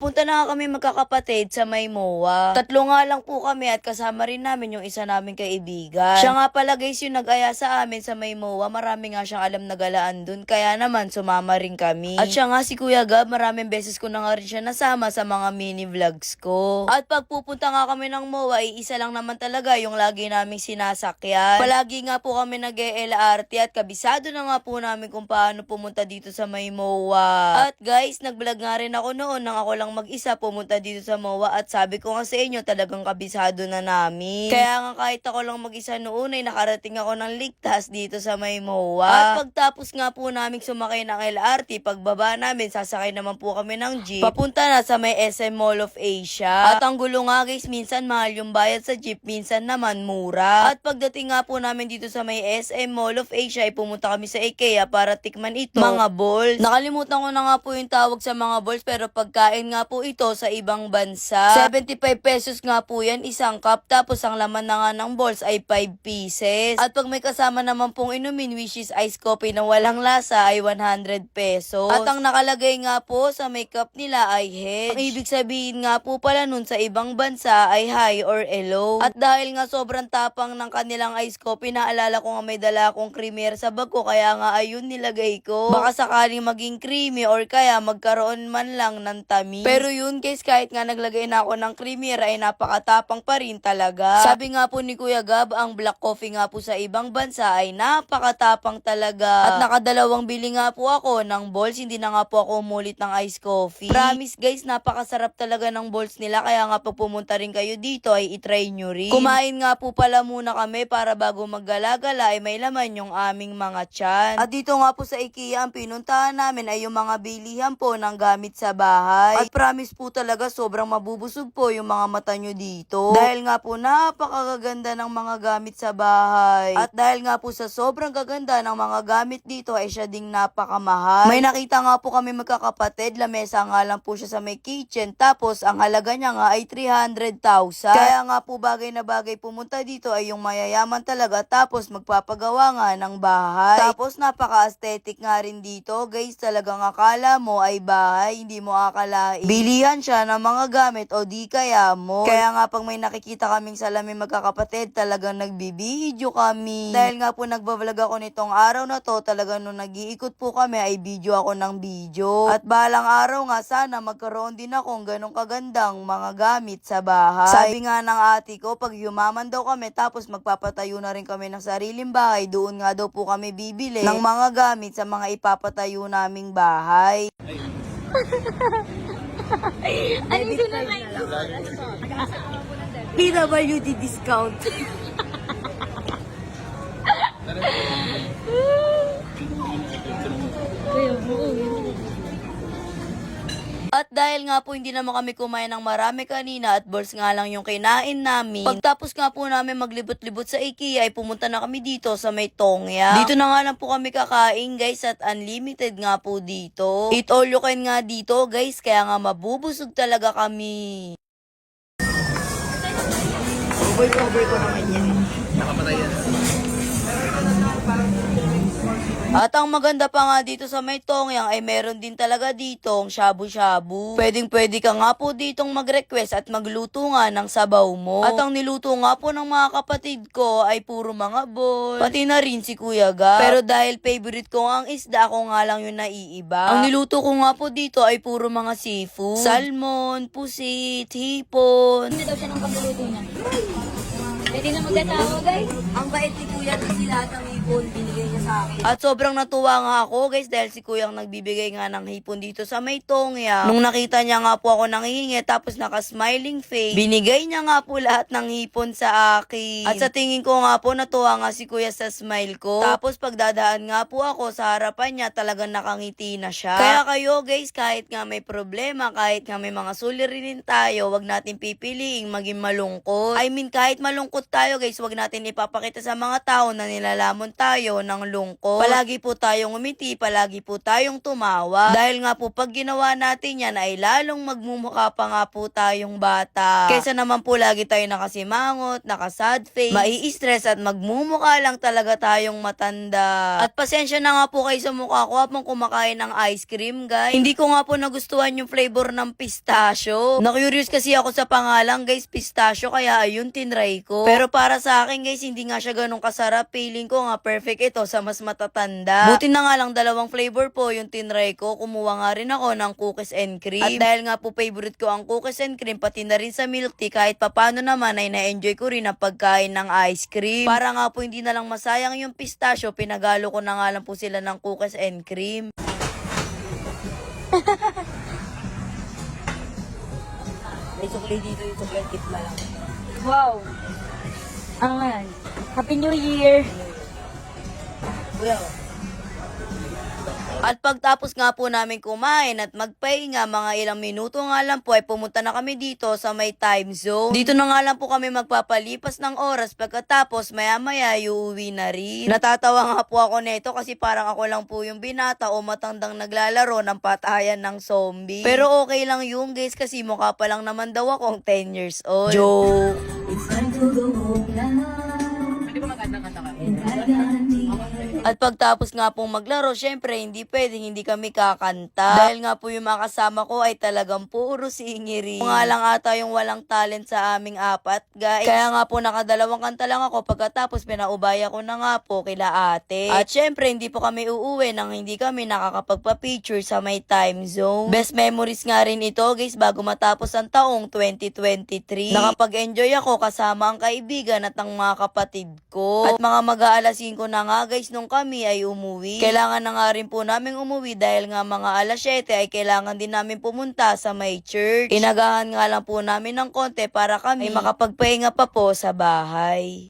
Punta na kami magkakapatid sa may MOA. Tatlo nga lang po kami at kasama rin namin yung isa naming kaibigan. Siya nga pala guys yung nag-aya sa amin sa may MOA. Marami nga siyang alam na galaan dun. Kaya naman sumama rin kami. At siya nga si Kuya Gab, maraming beses ko na nga rin siya nasama sa mga mini vlogs ko. At pag pupunta nga kami ng MOA, isa lang naman talaga yung lagi naming sinasakyan. Palagi nga po kami nag lrt at kabisado na nga po namin kung paano pumunta dito sa may MOA. At guys, nag-vlog nga rin ako noon nang ako lang mag-isa pumunta dito sa MOA at sabi ko nga sa inyo talagang kabisado na namin. Kaya nga kahit ako lang mag-isa noon ay nakarating ako ng ligtas dito sa may MOA. At pagtapos nga po namin sumakay ng LRT, pagbaba namin sasakay naman po kami ng jeep. Papunta na sa may SM Mall of Asia. At ang gulo nga guys, minsan mahal yung bayad sa jeep, minsan naman mura. At pagdating nga po namin dito sa may SM Mall of Asia, ay pumunta kami sa IKEA para tikman ito. Mga balls. Nakalimutan ko na nga po yung tawag sa mga balls, pero pagkain nga po ito sa ibang bansa. 75 pesos nga po yan, isang cup. Tapos ang laman na nga ng balls ay 5 pieces. At pag may kasama naman pong inumin, which is iced coffee na walang lasa, ay 100 pesos. At ang nakalagay nga po sa may cup nila ay hedge. Ang ibig sabihin nga po pala nun sa ibang bansa ay high or low. At dahil nga sobrang tapang ng kanilang iced coffee, naalala ko nga may dala akong creamer sa bag ko, kaya nga ayun nilagay ko. Baka sakaling maging creamy or kaya magkaroon man lang ng tamis. Pero yun guys, kahit nga naglagay na ako ng creamer ay napakatapang pa rin talaga. Sabi nga po ni Kuya Gab, ang black coffee nga po sa ibang bansa ay napakatapang talaga. At nakadalawang bili nga po ako ng balls, hindi na nga po ako umulit ng iced coffee. Promise guys, napakasarap talaga ng balls nila, kaya nga pag pumunta rin kayo dito ay itry nyo rin. Kumain nga po pala muna kami para bago maggalagala ay may laman yung aming mga tiyan. At dito nga po sa IKEA, ang pinuntahan namin ay yung mga bilihan po ng gamit sa bahay. At promise po talaga sobrang mabubusog po yung mga mata nyo dito. Dahil nga po napakagaganda ng mga gamit sa bahay. At dahil nga po sa sobrang gaganda ng mga gamit dito ay siya ding napakamahal. May nakita nga po kami magkakapatid, lamesa nga lang po siya sa may kitchen. Tapos ang halaga niya nga ay 300,000. Kaya nga po bagay na bagay pumunta dito ay yung mayayaman talaga. Tapos magpapagawa nga ng bahay. Tapos napaka-aesthetic nga rin dito. Guys, talagang akala mo ay bahay, hindi mo akalain. Bilihan siya ng mga gamit o di kaya mo. Kaya nga pag may nakikita kaming salamin magkakapatid, talagang nagbibideo kami. Dahil nga po nagbablog ako nitong araw na to, talagang nung nag-iikot po kami ay video ako ng video. At balang araw nga sana magkaroon din akong ganong kagandang mga gamit sa bahay. Sabi nga ng ate ko, pag yumaman daw kami tapos magpapatayo na rin kami ng sariling bahay, doon nga daw po kami bibili ng mga gamit sa mga ipapatayo naming bahay. Ano yung sunamay? PWD discount. At dahil nga po hindi naman kami kumain ng marami kanina at balls nga lang yung kinain namin. Pagtapos nga po namin maglibot-libot sa IKEA ay pumunta na kami dito sa may Tongya. Dito na nga lang po kami kakain guys at unlimited nga po dito. Eat all you can nga dito guys kaya nga mabubusog talaga kami. Over-over ko naman yan. At ang maganda pa nga dito sa may Tongyang ay meron din talaga ditong shabu-shabu. Pwedeng pwede ka nga po ditong mag-request at magluto nga ng sabaw mo. At ang niluto nga po ng mga kapatid ko ay puro mga bol. Pati na rin si Kuya Gab. Pero dahil favorite ko ang isda, ako nga lang yung naiiba. Ang niluto ko nga po dito ay puro mga seafood. Salmon, pusit, hipon. Ano daw siya ng pagluluto niya? Pwede na magkatawa, guys. Ang bait ni Kuya kasi lahat ng hipon binigay niya sa akin. At sobrang natuwa nga ako guys dahil si Kuyang nagbibigay nga ng hipon dito sa may tongya. Nung nakita niya nga po ako nanghihingi tapos naka-smiling face, binigay niya nga po lahat ng hipon sa akin. At sa tingin ko nga po natuwa nga si Kuya sa smile ko. Tapos pagdadaan nga po ako sa harapan niya talagang nakangiti na siya. Kaya kayo guys kahit nga may problema, kahit nga may mga suliranin tayo, wag natin pipiliing maging malungkot. I mean kahit malungkot tayo guys, wag natin ipapakita sa mga tao na nilalamon tayo ng lungkot. Palagi po tayong umiti, palagi po tayong tumawa. Dahil nga po pag ginawa natin yan ay lalong magmumukha pa nga po tayong bata. Kesa naman po lagi tayo nakasimangot, nakasad face, mai-stress at magmumukha lang talaga tayong matanda. At pasensya na nga po kayo sa mukha ko habang kumakain ng ice cream, guys. Hindi ko nga po nagustuhan yung flavor ng pistachio. Na-curious kasi ako sa pangalan, guys, pistachio, kaya ayun, tinry ko. Pero para sa akin, guys, hindi nga siya ganun kasarap. Feeling ko nga perfect ito sa mas matatanda. Buti na nga lang dalawang flavor po yung tinry ko. Kumuha nga rin ako ng cookies and cream. At dahil nga po favorite ko ang cookies and cream, pati na rin sa milk tea, kahit papano naman ay na-enjoy ko rin ang pagkain ng ice cream. Para nga po hindi na lang masayang yung pistachio, pinagalo ko na nga lang po sila ng cookies and cream. May sukli dito yung sukli tip na lang. Wow. Angan. Happy New Year. At pagtapos nga po namin kumain at magpahinga, mga ilang minuto nga lang po ay pumunta na kami dito sa may time zone. Dito na nga lang po kami magpapalipas ng oras pagkatapos maya maya uuwi na rin. Natatawa nga po ako nito kasi parang ako lang po yung binata o matandang naglalaro ng patayan ng zombie. Pero okay lang yun guys kasi mukha pa lang naman daw akong 10 years old. Joke! At pagtapos nga pong maglaro, syempre hindi pwedeng hindi kami kakanta. Dahil nga po yung mga kasama ko ay talagang puro singiri. Nga lang ata yung walang talent sa aming apat, guys. Kaya nga po nakadalawang kanta lang ako pagkatapos pinaubaya ko na nga po kila ate. At syempre hindi po kami uuwi nang hindi kami nakakapagpa-picture sa may time zone. Best memories nga rin ito guys bago matapos ang taong 2023. Nakapag-enjoy ako kasama ang kaibigan at ang mga kapatid ko. At mga mag-aalasin ko na nga guys nung kami ay umuwi. Kailangan na nga rin po namin umuwi dahil nga mga alas 7 ay kailangan din namin pumunta sa may church. Inagahan nga lang po namin ng konti para kami ay makapagpahinga pa po sa bahay.